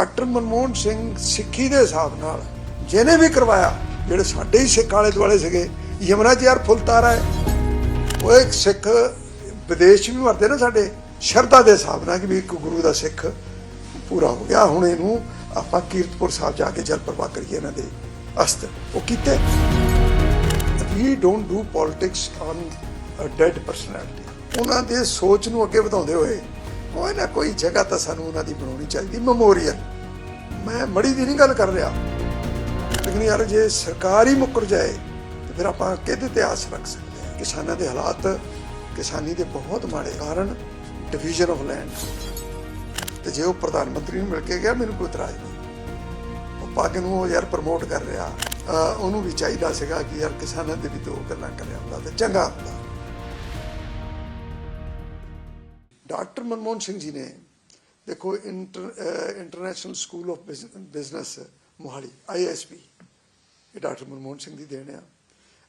Doctor Manmohan Singh ਸਿੱਖੀ ਦੇ ਹਿਸਾਬ ਨਾਲ ਜਿਹਨੇ ਵੀ ਕਰਵਾਇਆ, ਜਿਹੜੇ ਸਾਡੇ ਹੀ ਸਿੱਖ ਆਲੇ ਦੁਆਲੇ ਸੀਗੇ ਯਮਨਾ ਜੀ ਯਾਰ ਫੁਲਤਾਰਾ ਹੈ। ਉਹ ਇੱਕ ਸਿੱਖ ਵਿਦੇਸ਼ 'ਚ ਵੀ ਮਰਦੇ ਨਾ ਸਾਡੇ, ਸ਼ਰਧਾ ਦੇ ਹਿਸਾਬ ਨਾਲ ਕਿ ਵੀ ਇੱਕ ਗੁਰੂ ਦਾ ਸਿੱਖ ਪੂਰਾ ਹੋ ਗਿਆ। ਹੁਣ ਇਹਨੂੰ ਆਪਾਂ ਕੀਰਤਪੁਰ ਸਾਹਿਬ ਜਾ ਕੇ ਜਲ ਪ੍ਰਵਾਹ ਕਰੀਏ ਇਹਨਾਂ ਦੇ ਅਸਤ। ਉਹ ਕੀਤੇ। We don't do politics on dead personality ਉਹਨਾਂ ਦੇ ਸੋਚ ਨੂੰ ਅੱਗੇ ਵਧਾਉਂਦੇ ਹੋਏ ਕੋਈ ਨਾ ਕੋਈ ਜਗ੍ਹਾ ਤਾਂ ਸਾਨੂੰ ਉਹਨਾਂ ਦੀ ਬਣਾਉਣੀ ਚਾਹੀਦੀ ਮੈਮੋਰੀਅਲ ਮੈਂ ਮੜੀ ਦੀ ਨਹੀਂ ਗੱਲ ਕਰ ਰਿਹਾ ਲੇਕਿਨ ਯਾਰ ਜੇ ਸਰਕਾਰ ਹੀ ਮੁੱਕਰ ਜਾਏ, ਤੇ ਫਿਰ ਆਪਾਂ ਕਿਹਦੇ ਤੇ ਆਸ ਰੱਖ ਸਕਦੇ ਹਾਂ? ਕਿਸਾਨਾਂ ਦੇ ਹਾਲਾਤ ਕਿਸਾਨੀ ਦੇ ਬਹੁਤ ਮਾੜੇ ਕਾਰਨ ਡਿਵੀਜ਼ਨ ਆਫ ਲੈਂਡ ਤੇ ਜੇ ਉਹ ਪ੍ਰਧਾਨ ਮੰਤਰੀ ਨੂੰ ਮਿਲ ਕੇ ਗਿਆ, ਮੈਨੂੰ ਕੋਈ ਇਤਰਾਜ਼ ਨਹੀਂ। ਉਹ ਪੱਗ ਨੂੰ ਉਹ ਯਾਰ ਪ੍ਰਮੋਟ ਕਰ ਰਿਹਾ। ਉਹਨੂੰ ਵੀ ਚਾਹੀਦਾ ਸੀਗਾ ਕਿ ਯਾਰ ਕਿਸਾਨਾਂ ਦੇ ਵੀ ਦੋ ਗੱਲਾਂ ਕਰਿਆ ਹੁੰਦਾ ਤੇ ਚੰਗਾ ਹੁੰਦਾ। ਡਾਕਟਰ ਮਨਮੋਹਨ ਸਿੰਘ ਜੀ ਨੇ ਦੇਖੋ international school of business Mohali ISB ਇਹ ਡਾਕਟਰ ਮਨਮੋਹਨ ਸਿੰਘ ਦੀ ਦੇਣ ਆ।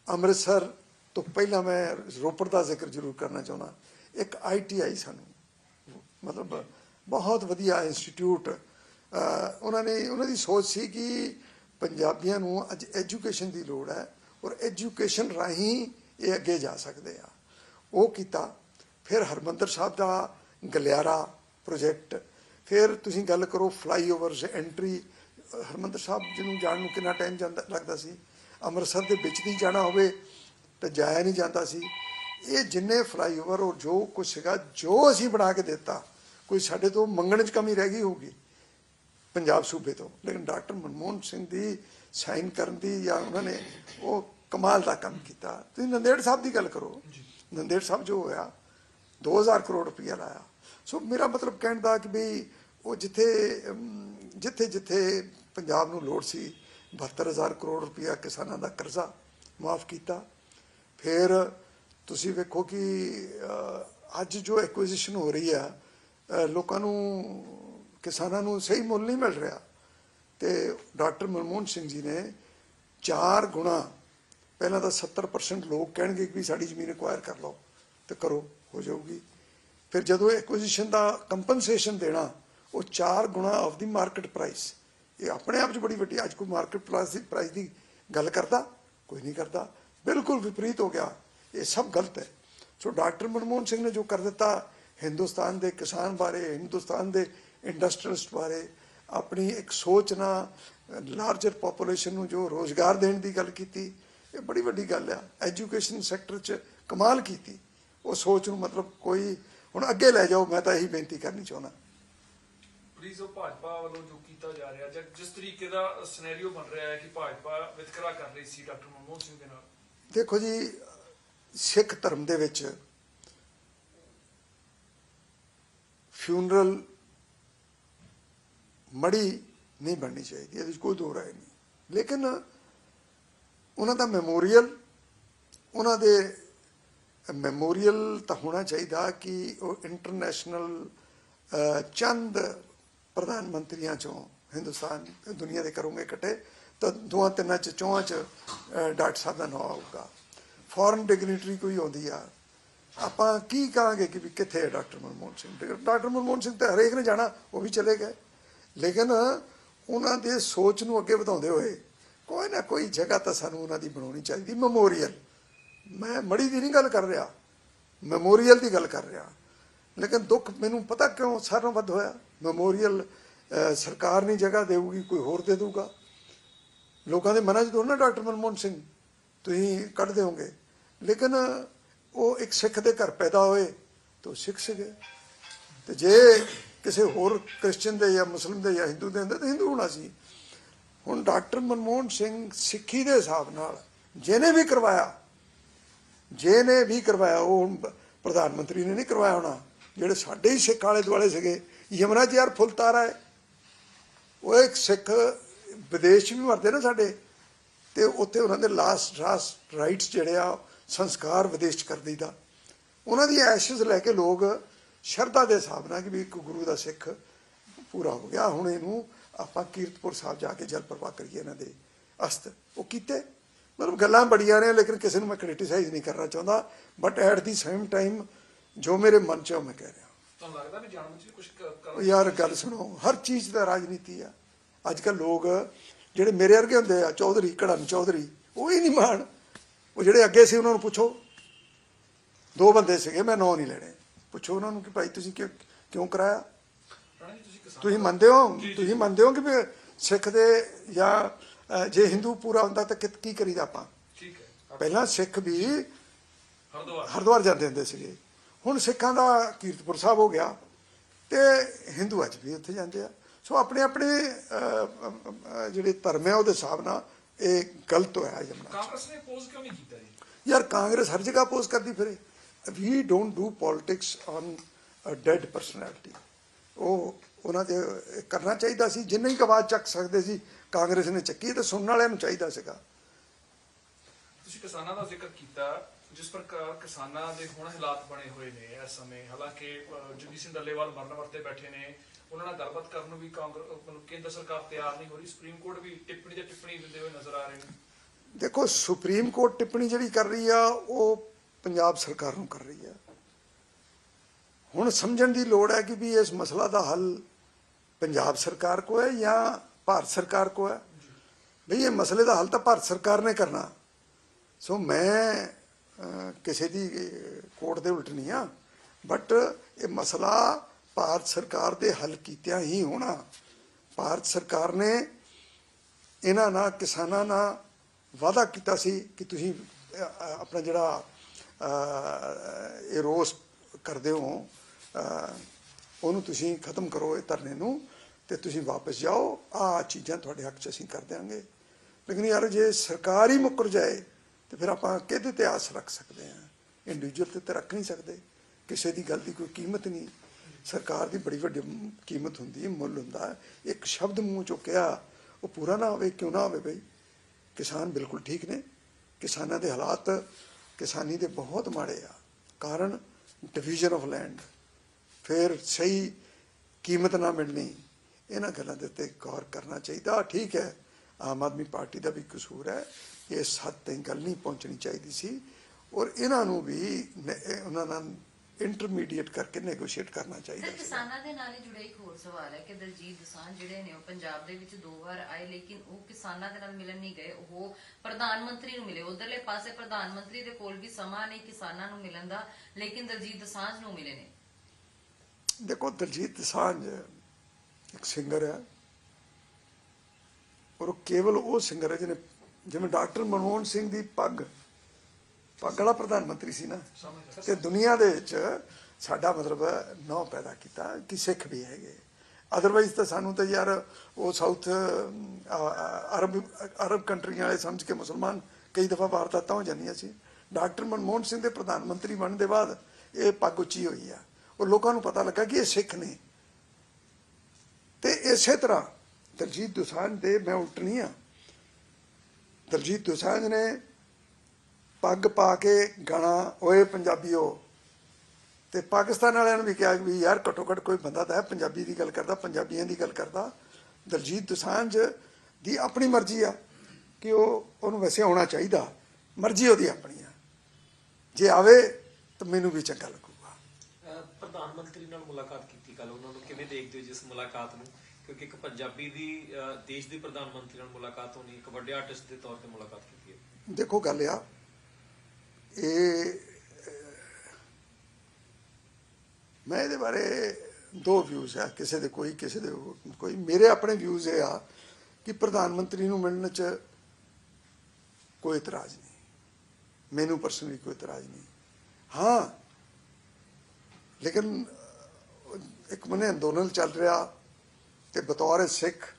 ਅੰਮ੍ਰਿਤਸਰ ਤੋਂ ਪਹਿਲਾਂ ਮੈਂ ਰੋਪੜ ਦਾ ਜ਼ਿਕਰ ਜ਼ਰੂਰ ਕਰਨਾ ਚਾਹੁੰਦਾ। ਇੱਕ ਆਈਟੀਆਈ ਸਾਨੂੰ, ਮਤਲਬ ਬਹੁਤ ਵਧੀਆ ਇੰਸਟੀਚਿਊਟ ਉਹਨਾਂ ਨੇ, ਉਹਨਾਂ ਦੀ ਸੋਚ ਸੀ ਕਿ ਪੰਜਾਬੀਆਂ ਨੂੰ ਅੱਜ ਐਜੂਕੇਸ਼ਨ ਦੀ ਲੋੜ ਹੈ ਔਰ ਐਜੂਕੇਸ਼ਨ ਰਾਹੀਂ ਇਹ ਅੱਗੇ ਜਾ ਸਕਦੇ ਆ। ਉਹ ਕੀਤਾ। ਫਿਰ ਹਰਮੰਦਰ ਸਾਹਿਬ ਦਾ ਗਲਿਆਰਾ ਪ੍ਰੋਜੈਕਟ ਫਿਰ ਤੁਸੀਂ ਗੱਲ ਕਰੋ ਫਲਾਈਓਵਰਸ ਐਂਟਰੀ ਹਰਮੰਦਰ ਸਾਹਿਬ ਜਿਹਨੂੰ ਜਾਣ ਨੂੰ ਕਿੰਨਾ ਟਾਈਮ ਜਾਂਦਾ ਲੱਗਦਾ ਸੀ? ਅੰਮ੍ਰਿਤਸਰ ਦੇ ਵਿੱਚ ਦੀ ਜਾਣਾ ਹੋਵੇ ਤਾਂ ਜਾਇਆ ਨਹੀਂ ਜਾਂਦਾ ਸੀ। ਇਹ ਜਿੰਨੇ ਫਲਾਈਓਵਰ ਔਰ ਜੋ ਕੁਝ ਸੀਗਾ ਜੋ ਅਸੀਂ ਬਣਾ ਕੇ ਦਿੱਤਾ ਕੋਈ ਸਾਡੇ ਤੋਂ ਮੰਗਣ 'ਚ ਕਮੀ ਰਹਿ ਗਈ ਹੋਊਗੀ ਪੰਜਾਬ ਸੂਬੇ ਤੋਂ। ਲੇਕਿਨ ਡਾਕਟਰ ਮਨਮੋਹਨ ਸਿੰਘ ਦੀ ਸਾਈਨ ਕਰਨ ਦੀ ਜਾਂ ਉਹਨਾਂ ਨੇ ਉਹ ਕਮਾਲ ਦਾ ਕੰਮ ਕੀਤਾ। ਤੁਸੀਂ ਨੰਦੇੜ ਸਾਹਿਬ ਦੀ ਗੱਲ ਕਰੋ। ਨੰਦੇੜ ਸਾਹਿਬ ਜੋ ਹੋਇਆ 2000 ਕਰੋੜ ਰੁਪਇਆ ਲਾਇਆ। ਸੋ ਮੇਰਾ ਮਤਲਬ ਕਹਿਣ ਦਾ ਕਿ ਵੀ ਉਹ ਜਿੱਥੇ ਜਿੱਥੇ ਜਿੱਥੇ ਪੰਜਾਬ ਨੂੰ ਲੋੜ ਸੀ 72000 ਕਰੋੜ ਰੁਪਇਆ ਕਿਸਾਨਾਂ ਦਾ ਕਰਜ਼ਾ ਮਾਫ ਕੀਤਾ। ਫਿਰ ਤੁਸੀਂ ਵੇਖੋ ਕਿ ਅੱਜ ਜੋ ਐਕੁਜੀਸ਼ਨ ਹੋ ਰਹੀ ਆ ਲੋਕਾਂ ਨੂੰ, ਕਿਸਾਨਾਂ ਨੂੰ ਸਹੀ ਮੁੱਲ ਨਹੀਂ ਮਿਲ ਰਿਹਾ। ਤੇ ਡਾਕਟਰ ਮਨਮੋਹਨ ਸਿੰਘ ਜੀ ਨੇ ਚਾਰ ਗੁਣਾ, ਪਹਿਲਾਂ ਤਾਂ 70% ਲੋਕ ਕਹਿਣਗੇ ਕਿ ਵੀ ਸਾਡੀ ਜ਼ਮੀਨ ਐਕਵਾਇਰ ਕਰ ਲਓ ਤੇ ਕਰੋ, ਹੋ ਜਾਊਗੀ। ਫਿਰ ਜਦੋਂ ਐਕੁਜੀਸ਼ਨ ਦਾ ਕੰਪਨਸੇਸ਼ਨ ਦੇਣਾ ਉਹ ਚਾਰ ਗੁਣਾ ਆਫ ਦੀ ਮਾਰਕੀਟ ਪ੍ਰਾਈਸ ਇਹ ਆਪਣੇ ਆਪ 'ਚ ਬੜੀ ਵੱਡੀ, ਅੱਜ ਕੋਈ ਮਾਰਕੀਟ ਪ੍ਰਾਈਸ ਦੀ ਪ੍ਰਾਈਸ ਦੀ ਗੱਲ ਕਰਦਾ, ਕੋਈ ਨਹੀਂ ਕਰਦਾ। ਬਿਲਕੁਲ ਵਿਪਰੀਤ ਹੋ ਗਿਆ। ਇਹ ਸਭ ਗਲਤ ਹੈ। ਸੋ ਡਾਕਟਰ ਮਨਮੋਹਨ ਸਿੰਘ ਨੇ ਜੋ ਕਰ ਦਿੱਤਾ, ਹਿੰਦੁਸਤਾਨ ਦੇ ਕਿਸਾਨ ਬਾਰੇ, ਹਿੰਦੁਸਤਾਨ ਦੇ ਇੰਡਸਟਰੀਅਲਿਸਟ ਬਾਰੇ, ਆਪਣੀ ਇੱਕ ਸੋਚ ਨਾਲ ਲਾਰਜਰ ਪੋਪੂਲੇਸ਼ਨ ਨੂੰ ਜੋ ਰੋਜ਼ਗਾਰ ਦੇਣ ਦੀ ਗੱਲ ਕੀਤੀ, ਇਹ ਬੜੀ ਵੱਡੀ ਗੱਲ ਆ। ਐਜੂਕੇਸ਼ਨ ਸੈਕਟਰ 'ਚ ਕਮਾਲ ਕੀਤੀ। ਉਹ ਸੋਚ ਨੂੰ ਮਤਲਬ ਕੋਈ, ਹੁਣ ਅੱਗੇ ਲੈ ਜਾਓ, ਮੈਂ ਤਾਂ ਇਹੀ ਬੇਨਤੀ ਕਰਨੀ ਚਾਹੁੰਦਾ। ਪਲੀਜ਼ ਉਹ ਭਾਜਪਾ ਵੱਲੋਂ ਜੋ ਕੀਤਾ ਜਾ ਰਿਹਾ, ਜਾਂ ਜਿਸ ਤਰੀਕੇ ਦਾ ਸਿਨੈਰੀਓ ਬਣ ਰਿਹਾ ਹੈ ਕਿ ਭਾਜਪਾ ਵਿਤਕਰਾ ਕਰ ਰਹੀ ਸੀ ਡਾਕਟਰ ਮਨਮੋਹਨ ਸਿੰਘ ਦੇ ਨਾਲ। ਦੇਖੋ ਜੀ, ਸਿੱਖ ਧਰਮ ਦੇ ਵਿੱਚ ਫਿਊਨਰਲ ਮੜੀ ਨਹੀਂ ਬਣਨੀ ਚਾਹੀਦੀ, ਇਹਦੇ ਵਿੱਚ ਕੋਈ ਦੋ ਰਾਏ ਨਹੀਂ। ਲੇਕਿਨ ਉਹਨਾਂ ਦਾ ਮੈਮੋਰੀਅਲ ਉਹਨਾਂ ਦੇ ਮੈਮੋਰੀਅਲ ਤਾਂ ਹੋਣਾ ਚਾਹੀਦਾ ਕਿ ਉਹ ਇੰਟਰਨੈਸ਼ਨਲ ਚੰਦ ਪ੍ਰਧਾਨ ਮੰਤਰੀਆਂ ਚੋਂ, ਹਿੰਦੁਸਤਾਨ ਤੇ ਦੁਨੀਆ ਦੇ ਕਰੋਗੇ ਇਕੱਠੇ, ਤਾਂ ਦੋਆਂ ਤਿੰਨਾਂ ਚ, ਚੋਹਾਂ ਚ ਡਾਕਟਰ ਸਾਹਿਬ ਦਾ ਨਾਮ ਆਊਗਾ। ਫੋਰਨ ਡਿਗਨਿਟਰੀ ਕੋਈ ਆਉਂਦੀ ਆ। ਆਪਾਂ ਕੀ ਕਹਾਂਗੇ ਕਿ ਵੀ ਕਿੱਥੇ ਹੈ ਡਾਕਟਰ ਮਨਮੋਹਨ ਸਿੰਘ? ਡਾਕਟਰ ਮਨਮੋਹਨ ਸਿੰਘ ਤਾਂ ਹਰੇਕ ਨੇ ਜਾਣਾ, ਉਹ ਵੀ ਚਲੇ ਗਏ। ਲੇਕਿਨ ਉਹਨਾਂ ਦੇ ਸੋਚ ਨੂੰ ਅੱਗੇ ਵਧਾਉਂਦੇ ਹੋਏ ਕੋਈ ਨਾ ਕੋਈ ਜਗ੍ਹਾ ਤਾਂ ਸਾਨੂੰ ਉਹਨਾਂ ਦੀ ਬਣਾਉਣੀ ਚਾਹੀਦੀ, ਮੈਮੋਰੀਅਲ। ਮੈਂ ਮੜੀ ਦੀ ਨਹੀਂ ਗੱਲ ਕਰ ਰਿਹਾ। ਮੈਮੋਰੀਅਲ ਦੀ ਗੱਲ ਕਰ ਰਿਹਾ। ਲੇਕਿਨ ਦੁੱਖ ਮੈਨੂੰ ਪਤਾ ਕਿਉਂ ਸਾਰਿਆਂ ਨਾਲੋਂ ਵੱਧ ਹੋਇਆ? ਮੈਮੋਰੀਅਲ ਸਰਕਾਰ ਨਹੀਂ ਜਗ੍ਹਾ ਦੇਊਗੀ, ਕੋਈ ਹੋਰ ਦੇ ਦੂਗਾ ਲੋਕਾਂ ਦੇ ਮਨਾਂ 'ਚ ਤਾਂ ਨਾ ਡਾਕਟਰ ਮਨਮੋਹਨ ਸਿੰਘ, ਤੁਸੀਂ ਕੱਢ ਦਿਓਗੇ। ਲੇਕਿਨ ਉਹ ਇੱਕ ਸਿੱਖ ਦੇ ਘਰ ਪੈਦਾ ਹੋਏ, ਤਾਂ ਉਹ ਸਿੱਖ ਸੀਗੇ। ਤੇ ਜੇ ਕਿਸੇ ਹੋਰ ਕ੍ਰਿਸਚੀਅਨ ਦੇ ਜਾਂ ਮੁਸਲਮ ਦੇ ਜਾਂ ਹਿੰਦੂ ਦੇ ਹੁੰਦੇ, ਤਾਂ ਹਿੰਦੂ ਹੋਣਾ ਸੀ। ਹੁਣ ਡਾਕਟਰ ਮਨਮੋਹਨ ਸਿੰਘ ਸਿੱਖੀ ਦੇ ਹਿਸਾਬ ਨਾਲ ਜਿਹਨੇ ਵੀ ਕਰਵਾਇਆ, ਜਿਹਨੇ ਵੀ ਕਰਵਾਇਆ, ਉਹ ਹੁਣ ਪ੍ਰਧਾਨ ਮੰਤਰੀ ਨੇ ਨਹੀਂ ਕਰਵਾਇਆ ਹੋਣਾ। ਜਿਹੜੇ ਸਾਡੇ ਹੀ ਸਿੱਖ ਆਲੇ ਦੁਆਲੇ ਸੀਗੇ ਯਮਨਾ ਜੀ ਯਾਰ ਫੁੱਲਤਾਰਾ ਹੈ। ਉਹ ਇੱਕ ਸਿੱਖ ਵਿਦੇਸ਼ 'ਚ ਵੀ ਮਰਦੇ ਨਾ ਸਾਡੇ। ਤੇ ਉੱਥੇ ਉਹਨਾਂ ਦੇ ਲਾਸਟ ਲਾਸਟ ਰਾਈਟਸ ਜਿਹੜੇ ਆ, ਸੰਸਕਾਰ ਵਿਦੇਸ਼ 'ਚ ਕਰ ਦਈਦਾ। ਉਹਨਾਂ ਦੀ ਐਸ਼ਸ ਲੈ ਕੇ ਲੋਕ ਸ਼ਰਧਾ ਦੇ ਹਿਸਾਬ ਨਾਲ ਕਿ ਵੀ ਇੱਕ ਗੁਰੂ ਦਾ ਸਿੱਖ ਪੂਰਾ ਹੋ ਗਿਆ। ਹੁਣ ਇਹਨੂੰ ਆਪਾਂ ਕੀਰਤਪੁਰ ਸਾਹਿਬ ਜਾ ਕੇ ਜਲ ਪ੍ਰਵਾਹ ਕਰੀਏ ਇਹਨਾਂ ਦੇ ਅਸਤ। ਉਹ ਕੀਤੇ। ਮਤਲਬ ਗੱਲਾਂ ਬੜੀਆਂ ਨੇ, ਲੇਕਿਨ ਕਿਸੇ ਨੂੰ ਮੈਂ ਕ੍ਰਿਟਿਸਾਈਜ਼ ਨਹੀਂ ਕਰਨਾ ਚਾਹੁੰਦਾ। But at the same time ਜੋ ਮੇਰੇ ਮਨ 'ਚ ਉਹ ਮੈਂ ਕਹਿ ਰਿਹਾ। ਤੁਹਾਨੂੰ ਲੱਗਦਾ ਵੀ ਜਾਣਬੁੱਝ ਕੇ ਕੁਝ ਕਰ ਯਾਰ ਗੱਲ ਸੁਣੋ ਹਰ ਚੀਜ਼ ਦਾ ਰਾਜਨੀਤੀ ਆ। ਅੱਜ ਕੱਲ ਲੋਕ ਜਿਹੜੇ ਮੇਰੇ ਵਰਗੇ ਹੁੰਦੇ ਆ ਚੌਧਰੀ ਕੜਨ ਚੌਧਰੀ ਉਹ ਹੀ ਨਹੀਂ ਮਾਣ। ਉਹ ਜਿਹੜੇ ਅੱਗੇ ਸੀ ਉਹਨਾਂ ਨੂੰ ਪੁੱਛੋ। ਦੋ ਬੰਦੇ ਸੀਗੇ ਮੈਂ ਨਾਂ ਨਹੀਂ ਲੈਣੇ। ਪੁੱਛੋ ਉਹਨਾਂ ਨੂੰ ਕਿ ਭਾਈ ਤੁਸੀਂ ਕਿਉਂ ਕਿਉਂ ਕਰਾਇਆ? ਤੁਸੀਂ ਮੰਨਦੇ ਹੋ। ਤੁਸੀਂ ਮੰਨਦੇ ਹੋ ਕਿ ਸਿੱਖ ਦੇ ਜਾਂ ਜੇ ਹਿੰਦੂ ਪੂਰਾ ਹੁੰਦਾ ਤਾਂ ਕਿ- ਕੀ ਕਰੀਦਾ ਆਪਾਂ? ਠੀਕ ਹੈ। ਪਹਿਲਾਂ ਸਿੱਖ ਵੀ ਹਰਦੁਆਰ। ਹਰਿਦੁਆਰ ਜਾਂਦੇ ਹੁੰਦੇ ਸੀਗੇ। ਹੁਣ ਸਿੱਖਾਂ ਦਾ ਕੀਰਤਪੁਰ ਸਾਹਿਬ ਹੋ ਗਿਆ ਤੇ ਹਿੰਦੂ ਅੱਜ ਵੀ ਉੱਥੇ ਜਾਂਦੇ ਆ। ਸੋ ਆਪਣੇ ਆਪਣੇ ਜਿਹੜੇ ਧਰਮ ਹੈ ਉਹਦੇ ਹਿਸਾਬ ਨਾਲ ਇਹ ਗਲਤ ਹੋਇਆ ਜਮਨਾ ਕਾਂਗਰਸ ਨੇ ਅਪੋਜ਼ ਕਿਉਂ ਨਹੀਂ ਕੀਤਾ ਜੀ? ਯਾਰ ਕਾਂਗਰਸ ਹਰ ਜਗ੍ਹਾ ਅਪੋਜ਼ ਕਰਦੀ ਫਿਰੇ। We don't do politics on a dead personality ਉਹ ਉਹਨਾਂ ਦੇ ਕਰਨਾ ਚਾਹੀਦਾ ਸੀ ਜਿੰਨੇ ਹੀ ਆਵਾਜ਼ ਚੱਕ ਸਕਦੇ ਸੀ ਕਾਂਗਰਸ ਨੇ ਚੱਕੀ ਤੇ ਸੁਣਨ ਵਾਲਿਆਂ ਨੂੰ ਚਾਹੀਦਾ ਸੀਗਾ। ਤੁਸੀਂ ਕਿਸਾਨਾਂ ਦਾ ਜ਼ਿਕਰ ਕੀਤਾ ਜਿਸ ਪ੍ਰਕਾਰ ਕਿਸਾਨਾਂ ਦੇ ਹੁਣ ਹਾਲਾਤ ਬਣੇ ਹੋਏ ਨੇ ਇਸ ਸਮੇਂ ਹਾਲਾਂਕਿ ਜਗਜੀਤ ਸਿੰਘ ਡੱਲੇਵਾਲ ਮਰਨ ਵਰਤੇ ਬੈਠੇ ਨੇ। ਉਹਨਾਂ ਨਾਲ ਗੱਲਬਾਤ ਕਰਨ ਨੂੰ ਵੀ ਕਾਂਗਰਸ ਕੇਂਦਰ ਸਰਕਾਰ ਤਿਆਰ ਨਹੀਂ ਹੋ ਰਹੀ। ਸੁਪਰੀਮ ਕੋਰਟ ਵੀ ਟਿੱਪਣੀ ਤੇ ਟਿੱਪਣੀ ਦਿੰਦੇ ਹੋਏ ਨਜ਼ਰ ਆ ਰਹੇ ਨੇ। ਦੇਖੋ ਸੁਪਰੀਮ ਕੋਰਟ ਟਿੱਪਣੀ ਜਿਹੜੀ ਕਰ ਰਹੀ ਆ ਉਹ ਪੰਜਾਬ ਸਰਕਾਰ ਨੂੰ ਕਰ ਰਹੀ ਆ। ਹੁਣ ਸਮਝਣ ਦੀ ਲੋੜ ਹੈ ਕਿ ਵੀ ਇਸ ਮਸਲਾ ਦਾ ਹੱਲ ਪੰਜਾਬ ਸਰਕਾਰ ਕੋ ਹੈ ਜਾਂ ਭਾਰਤ ਸਰਕਾਰ ਕੋ ਹੈ? ਭਈ ਇਹ ਮਸਲੇ ਦਾ ਹੱਲ ਤਾਂ ਭਾਰਤ ਸਰਕਾਰ ਨੇ ਕਰਨਾ। ਸੋ ਮੈਂ ਕਿਸੇ ਦੀ ਕੋਰਟ ਦੇ ਉਲਟ ਨਹੀਂ ਆ ਬਟ ਇਹ ਮਸਲਾ ਭਾਰਤ ਸਰਕਾਰ ਦੇ ਹੱਲ ਕੀਤਿਆਂ ਹੀ ਹੋਣਾ। ਭਾਰਤ ਸਰਕਾਰ ਨੇ ਇਹਨਾਂ ਨਾਲ, ਕਿਸਾਨਾਂ ਨਾਲ ਵਾਅਦਾ ਕੀਤਾ ਸੀ ਕਿ ਤੁਸੀਂ ਆਪਣਾ ਜਿਹੜਾ ਇਹ ਰੋਸ ਕਰਦੇ ਹੋ ਉਹਨੂੰ ਤੁਸੀਂ ਖਤਮ ਕਰੋ ਇਹ ਧਰਨੇ ਨੂੰ ਤੇ ਤੁਸੀਂ ਵਾਪਸ ਜਾਓ। ਆ ਚੀਜ਼ਾਂ ਤੁਹਾਡੇ ਹੱਕ 'ਚ ਅਸੀਂ ਕਰ ਦਿਆਂਗੇ। ਲੇਕਿਨ ਯਾਰ, ਜੇ ਸਰਕਾਰ ਹੀ ਮੁੱਕਰ ਜਾਏ ਤੇ ਫਿਰ ਆਪਾਂ ਕਿਹਦੇ ਤੇ ਆਸ ਰੱਖ ਸਕਦੇ ਹਾਂ? ਇੰਡੀਵਿਜੂਅਲ ਤੇ ਤਾਂ ਰੱਖ ਨਹੀਂ ਸਕਦੇ। ਕਿਸੇ ਦੀ ਗੱਲ ਦੀ ਕੋਈ ਕੀਮਤ ਨਹੀਂ। ਸਰਕਾਰ ਦੀ ਬੜੀ ਵੱਡੀ ਕੀਮਤ ਹੁੰਦੀ ਹੈ, ਮੁੱਲ ਹੁੰਦਾ ਇੱਕ ਸ਼ਬਦ ਮੂੰਹ ਚੋਂ ਕਿਹਾ, ਉਹ ਪੂਰਾ ਨਾ ਹੋਵੇ, ਕਿਉਂ ਨਾ ਹੋਵੇ ਬਈ? ਕਿਸਾਨ ਬਿਲਕੁਲ ਠੀਕ ਨੇ। ਕਿਸਾਨਾਂ ਦੇ ਹਾਲਾਤ ਕਿਸਾਨੀ ਦੇ ਬਹੁਤ ਮਾੜੇ ਆ। ਕਾਰਨ ਡਿਵੀਜ਼ਨ ਆਫ ਲੈਂਡ ਫਿਰ ਸਹੀ ਕੀਮਤ ਨਾ ਮਿਲਣੀ। ਇਹਨਾਂ ਗੱਲਾਂ ਦੇ ਉੱਤੇ ਗੌਰ ਕਰਨਾ ਚਾਹੀਦਾ। ਠੀਕ ਹੈ, ਆਮ ਆਦਮੀ ਪਾਰਟੀ ਦਾ ਵੀ ਕਸੂਰ ਹੈ। ਇਸ ਹੱਦ ਤਾਈਂ ਗੱਲ ਨਹੀਂ ਪਹੁੰਚਣੀ ਚਾਹੀਦੀ ਸੀ। ਔਰ ਇਹਨਾਂ ਨੂੰ ਵੀ ਉਹਨਾਂ ਨਾਲ ਇੰਟਰਮੀਡੀਏਟ ਕਰਕੇ ਨੈਗੋਸ਼ੀਏਟ ਕਰਨਾ ਚਾਹੀਦਾ ਸੀ। ਕਿਸਾਨਾਂ ਦੇ ਨਾਲ ਹੀ ਜੁੜਿਆ ਇੱਕ ਹੋਰ ਸਵਾਲ ਹੈ ਕਿ ਦਲਜੀਤ ਦੋਸਾਂਝ ਜਿਹੜੇ ਨੇ ਉਹ ਪੰਜਾਬ ਦੇ ਵਿੱਚ ਦੋ ਵਾਰ ਆਏ ਲੇਕਿਨ ਉਹ ਕਿਸਾਨਾਂ ਦੇ ਨਾਲ ਮਿਲਣ ਨਹੀਂ ਗਏ। ਉਹ ਪ੍ਰਧਾਨ ਮੰਤਰੀ ਨੂੰ ਮਿਲੇ। ਉਧਰਲੇ ਪਾਸੇ ਪ੍ਰਧਾਨ ਮੰਤਰੀ ਦੇ ਕੋਲ ਵੀ ਸਮਾਂ ਨਹੀਂ ਕਿਸਾਨਾਂ ਨੂੰ ਮਿਲਣ ਦਾ ਲੇਕਿਨ ਦਲਜੀਤ ਦੋਸਾਂਝ ਨੂੰ ਮਿਲੇ ਨੇ। ਦੇਖੋ ਦਲਜੀਤ ਦੋਸਾਂਝ ਇੱਕ ਸਿੰਗਰ ਹੈ। ਔਰ ਕੇਵਲ ਉਹ ਸਿੰਗਰ ਹੈ ਜਿਹਨੇ ਜਿਵੇਂ ਡਾਕਟਰ ਮਨਮੋਹਨ ਸਿੰਘ ਦੀ ਪੱਗ ਪੱਗ ਵਾਲਾ ਪ੍ਰਧਾਨ ਮੰਤਰੀ ਸੀ ਨਾ। ਸਮਝ ਤੇ ਦੁਨੀਆ ਦੇ ਵਿੱਚ ਸਾਡਾ ਮਤਲਬ ਨੌ ਪੈਦਾ ਕੀਤਾ ਕਿ ਸਿੱਖ ਵੀ ਹੈਗੇ। ਅਦਰਵਾਈਜ਼ ਤਾਂ ਸਾਨੂੰ ਤਾਂ ਯਾਰ ਉਹ ਸਾਊਥ ਅਰਬ ਅਰਬ ਕੰਟਰੀਆਂ ਵਾਲੇ ਸਮਝ ਕੇ ਮੁਸਲਮਾਨ ਕਈ ਦਫਾ ਵਾਰਦਾਤਾਂ ਹੋ ਜਾਂਦੀਆਂ ਸੀ। ਡਾਕਟਰ ਮਨਮੋਹਨ ਸਿੰਘ ਦੇ ਪ੍ਰਧਾਨ ਮੰਤਰੀ ਬਣਨ ਦੇ ਬਾਅਦ ਇਹ ਪੱਗ ਉੱਚੀ ਹੋਈ ਆ। ਉਹ ਲੋਕਾਂ ਨੂੰ ਪਤਾ ਲੱਗਾ ਕਿ ਇਹ ਸਿੱਖ ਨੇ। ਤੇ ਇਸੇ ਤਰ੍ਹਾਂ ਦਲਜੀਤ ਦੁਸਾਂਝ ਦੇ ਮੈਂ ਉਲਟਣੀ ਨਹੀਂ ਆ। ਦਲਜੀਤ ਦੋਸਾਂਝ ਨੇ ਪੱਗ ਪਾ ਕੇ ਗਾਣਾ ਓਏ ਪੰਜਾਬੀਓ। ਤੇ ਪਾਕਿਸਤਾਨ ਵਾਲਿਆਂ ਨੂੰ ਵੀ ਕਿਹਾ ਵੀ ਯਾਰ ਘੱਟੋ ਘੱਟ ਕੋਈ ਬੰਦਾ ਤਾਂ ਹੈ ਪੰਜਾਬੀ ਦੀ ਗੱਲ ਕਰਦਾ, ਪੰਜਾਬੀਆਂ ਦੀ ਗੱਲ ਕਰਦਾ। ਦਲਜੀਤ ਦੋਸਾਂਝ ਦੀ ਆਪਣੀ ਮਰਜ਼ੀ ਆ ਕਿ ਉਹ ਉਹਨੂੰ ਵੈਸੇ ਆਉਣਾ ਚਾਹੀਦਾ। ਮਰਜ਼ੀ ਉਹਦੀ ਆਪਣੀ ਆ। ਜੇ ਆਵੇ ਤਾਂ ਮੈਨੂੰ ਵੀ ਚੰਗਾ ਲੱਗੂਗਾ। ਪ੍ਰਧਾਨ ਮੰਤਰੀ ਨਾਲ ਮੁਲਾਕਾਤ ਕੀਤੀ ਕੱਲ ਉਹਨਾਂ ਨੂੰ ਕਿਵੇਂ ਦੇਖਦੇ ਹੋ ਜਿਸ ਮੁਲਾਕਾਤ ਨੂੰ? ਕਿਉਂਕਿ ਇੱਕ ਪੰਜਾਬੀ ਦੀ ਦੇਸ਼ ਦੇ ਪ੍ਰਧਾਨ ਮੰਤਰੀ ਨਾਲ ਮੁਲਾਕਾਤ ਹੋਣੀ, ਇੱਕ ਵੱਡੇ ਆਰਟਿਸਟ ਦੇ ਤੌਰ ਤੇ ਮੁਲਾਕਾਤ ਕੀਤੀ ਹੈ। ਦੇਖੋ ਗੱਲ ਆ, ਇਹ ਮੈਂ ਇਹਦੇ ਬਾਰੇ ਦੋ ਵਿਊਜ਼ ਆ, ਕਿਸੇ ਦੇ ਕੋਈ, ਕਿਸੇ ਦੇ ਕੋਈ। ਮੇਰੇ ਆਪਣੇ ਵਿਊਜ਼ ਇਹ ਆ ਕਿ ਪ੍ਰਧਾਨ ਮੰਤਰੀ ਨੂੰ ਮਿਲਣ ਚ ਕੋਈ ਇਤਰਾਜ਼ ਨਹੀਂ। ਮੈਨੂੰ ਪਰਸਨਲੀ ਕੋਈ ਇਤਰਾਜ਼ ਨਹੀਂ। ਹਾਂ, ਲੇਕਿਨ ਇੱਕ ਮਨੇ ਅੰਦੋਲਨ ਚੱਲ ਰਿਹਾ ਤੇ ਬਤੌਰ ਸਿੱਖ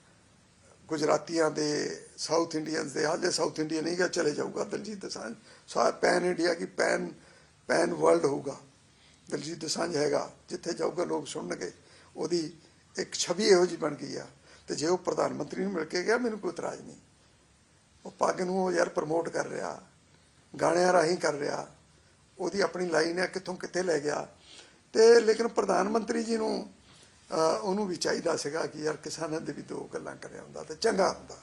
ਗੁਜਰਾਤੀਆਂ ਦੇ ਸਾਊਥ ਇੰਡੀਅਨਸ ਦੇ, ਹਾਲੇ ਸਾਊਥ ਇੰਡੀਅਨ ਨਹੀਂ ਗਾ ਚਲੇ ਜਾਊਗਾ ਦਲਜੀਤ ਦਸਾਂਝ। ਸਾਰਾ ਪੈਨ ਇੰਡੀਆ ਕੀ ਪੈਨ ਪੈਨ ਵਰਲਡ ਹੋਊਗਾ। ਦਲਜੀਤ ਦਸਾਂਝ ਹੈਗਾ, ਜਿੱਥੇ ਜਾਊਗਾ, ਲੋਕ ਸੁਣਨਗੇ। ਉਹਦੀ ਇੱਕ ਛਵੀ ਇਹੋ ਜੀ ਬਣ ਗਈ ਆ। ਤੇ ਜੇ ਉਹ ਪ੍ਰਧਾਨ ਮੰਤਰੀ ਨੂੰ ਮਿਲ ਕੇ ਗਿਆ, ਮੈਨੂੰ ਕੋਈ ਇਤਰਾਜ਼ ਨਹੀਂ। ਉਹ ਪੱਗ ਨੂੰ ਉਹ ਯਾਰ ਪ੍ਰਮੋਟ ਕਰ ਰਿਹਾ, ਗਾਣਿਆਂ ਰਾਹੀਂ ਕਰ ਰਿਹਾ। ਉਹਦੀ ਆਪਣੀ ਲਾਈਨ ਹੈ ਕਿੱਥੋਂ ਕਿੱਥੇ ਲੈ ਗਿਆ। ਤੇ ਲੇਕਿਨ ਪ੍ਰਧਾਨ ਮੰਤਰੀ ਜੀ ਨੂੰ ਉਹਨੂੰ ਵੀ ਚਾਹੀਦਾ ਸੀਗਾ ਕਿ ਯਾਰ ਕਿਸਾਨਾਂ ਦੇ ਵੀ ਦੋ ਗੱਲਾਂ ਕਰਿਆ ਹੁੰਦਾ ਤੇ ਚੰਗਾ ਹੁੰਦਾ।